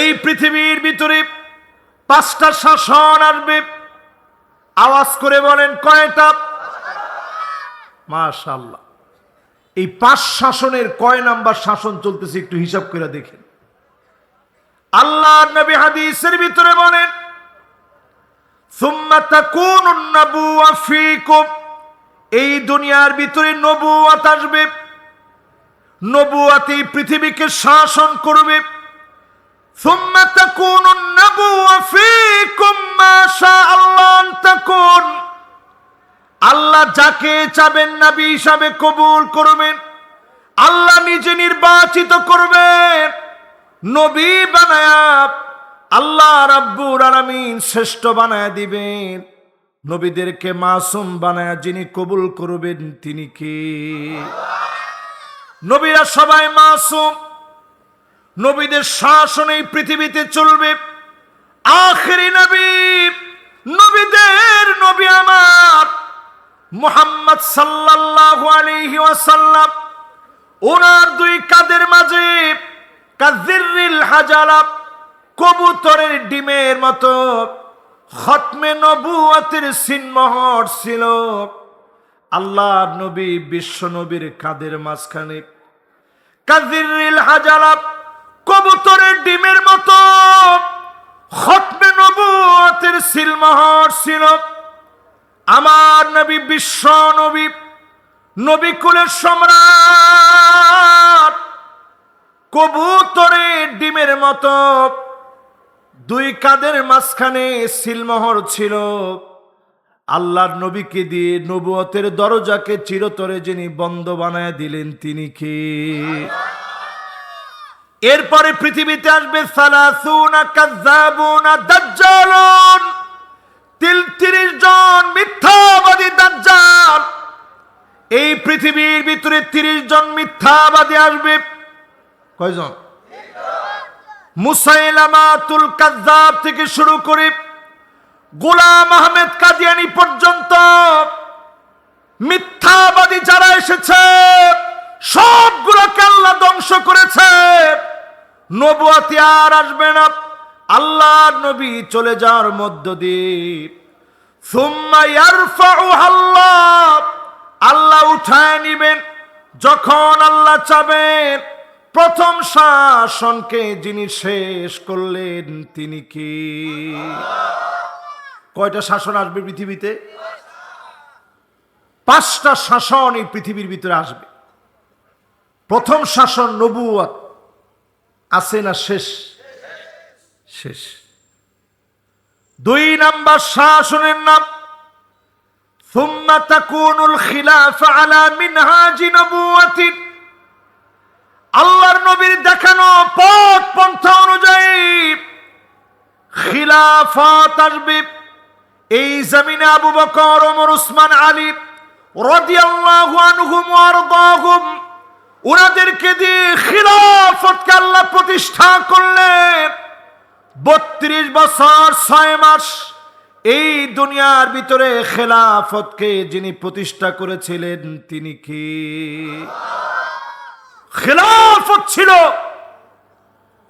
এই পৃথিবীর ভিতরে পাঁচটা শাসন আসবে। আওয়াজ করে বলেন, কয়টা? মাশাল্লাহ এই পাঁচ শাসনের কয় নাম্বার শাসন চলতেছে একটু হিসাব করে দেখেন। আল্লাহ নবী হাদিসের ভিতরে বলেন এই দুনিয়ার ভিতরে নবুয়াত আসবে। নবুয়াত পৃথিবীকে শাসন করবে। ثم تكون النبوة فيكم ما شاء الله أن تكون আল্লাহ যাকে চাবেন নবী হিসাবে কবুল করবেন আল্লাহ নিজে নির্বাচিত করবেন নবী বানায়া আল্লাহ রাব্বুর আলামিন শ্রেষ্ঠ বানায়া দিবেন নবীদেরকে মাসুম বানায়া যিনি কবুল করবেন তিনি কে নবীরা সবাই মাসুম নবীদের শাসন এই পৃথিবীতে চলবে। আখেরি নবী, নবীদের নবী আমার মোহাম্মদ সাল্লাল্লাহু আলাইহি ওয়াসাল্লাম। ওনার দুই কাদের মাঝে কাজিরিল হাজালা কবুতরের ডিমের মতো খতমে নবুয়াতের সিনমোহর ছিল। আল্লাহ নবী বিশ্ব নবীর কাদের মাঝখানে কাজিরিল হাজালা কবুতরের ডিমের মতো। খতমে নবুয়াতের সিলমোহর ছিল। আমার নবী বিশ্ব নবী নবী কুলের সম্রাট। কবুতরের ডিমের মতো দুই কাদের মাঝখানে সিলমোহর ছিল। আল্লাহর নবীকে দিয়ে নবুয়তের দরজাকে চিরতরে যিনি বন্ধ বানায় দিলেন, তিনি কে? এরপরে পৃথিবীতে আসবে তিরিশ জন মিথ্যাবাদী দাজ্জাল। এই পৃথিবীর ভিতরে তিরিশ জন মিথ্যাবাদী আসবে। কয়জন? মুসাইলামাতুল কাজ্জাব থেকে শুরু করে গোলাম আহমেদ কাদিয়ানি পর্যন্ত মিথ্যাবাদী যারা এসেছে, সবগুলোকে আল্লাহ ধ্বংস করেছে। নবুয়াতি আর আসবে না। আল্লাহ নবী চলে যাওয়ার মধ্য দিয়ে। আল্লাহ উঠায় নিবেন। যখন আল্লাহ চাবেন, প্রথম শাসনকে যিনি শেষ করলেন তিনি কি? কয়টা শাসন আসবে পৃথিবীতে? পাঁচটা শাসন এই পৃথিবীর ভিতরে আসবে। প্রথম শাসন নবুয়াত। আছে না শেষ শেষ দুই নাম্বার শাসনের নাম ثم تكون الخلافة على منهاج نبوة আল্লাহর নবীর দেখানো পথ পন্থা অনুযায়ী খিলাফত আসবে এই জমিনে আবু বকর ওমর উসমান আলী রাদিয়াল্লাহু আনহুম ওয়া আরদাহুম ওনাদেরকে দিয়ে খিলাফতকে আল্লাহ প্রতিষ্ঠা করলেন। বত্রিশ বছর, ছয় মাস এই দুনিয়ার ভিতরে খেলাফতকে যিনি প্রতিষ্ঠা করেছিলেন, তিনি কি? খেলাফত ছিল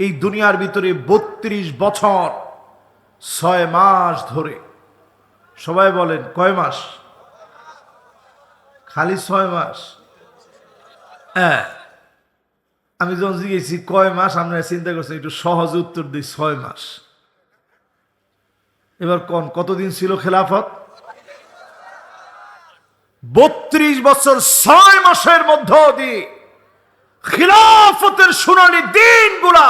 এই দুনিয়ার ভিতরে বত্রিশ বছর, ছয় মাস ধরে। সবাই বলেন, কয় মাস? খালি ছয় মাস। হ্যাঁ। আমি যখন জিজ্ঞেসি কয় মাস? আপনারা চিন্তা করছেন, একটু সহজ উত্তর দিই, ছয় মাস। এবার কোন, কতদিন ছিল খেলাফত? বত্রিশ বছর, ছয় মাসের মধ্য দিয়ে খিলাফতের শুনানি দিনগুলা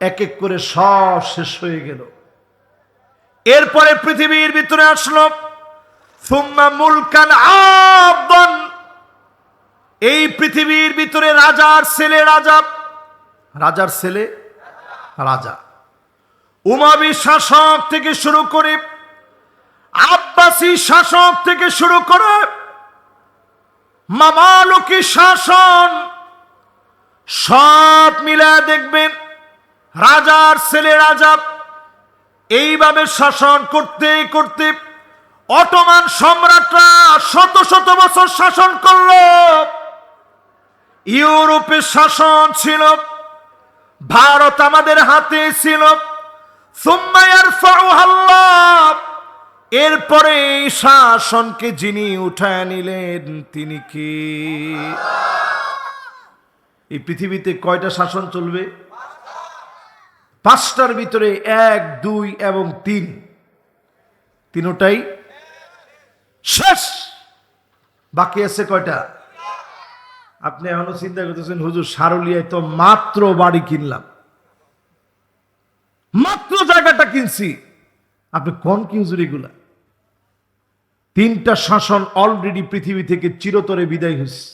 এক এক করে সব শেষ হয়ে গেল। এরপরে পৃথিবীর ভিতরে আসলো মুলকান আবদান এই পৃথিবীর ভিতরে রাজার ছেলে রাজা। রাজার ছেলে? রাজা। উমাবি শাসক থেকে শুরু করে আব্বাসী শাসক থেকে শুরু করে মামালকি শাসন, সব মিলে দেখবেন রাজার ছেলে রাজা এইভাবে শাসন করতে করতে অটোমান সম্রাটরা শত শত বছর শাসন করল। ইউরোপের শাসন ছিল, ভারত আমাদের হাতে ছিল। এরপরে শাসনকে যিনি উঠায় নিলেন, তিনি কি? এই পৃথিবীতে কয়টা শাসন চলবে? পাঁচটার ভিতরে এক, দুই এবং তিন। তিনোটাই শেষ। বাকি আছে কয়টা? আপনি এখনও চিন্তা করতেছেন, হুজুর, সারুলিয়ায় তো মাত্র বাড়ি কিনলাম। মাত্র জায়গাটা কিনছি। আপনি কোন কি হুজুর এগুলা তিনটা শাসন অলরেডি পৃথিবী থেকে চিরতরে বিদায় হয়েছে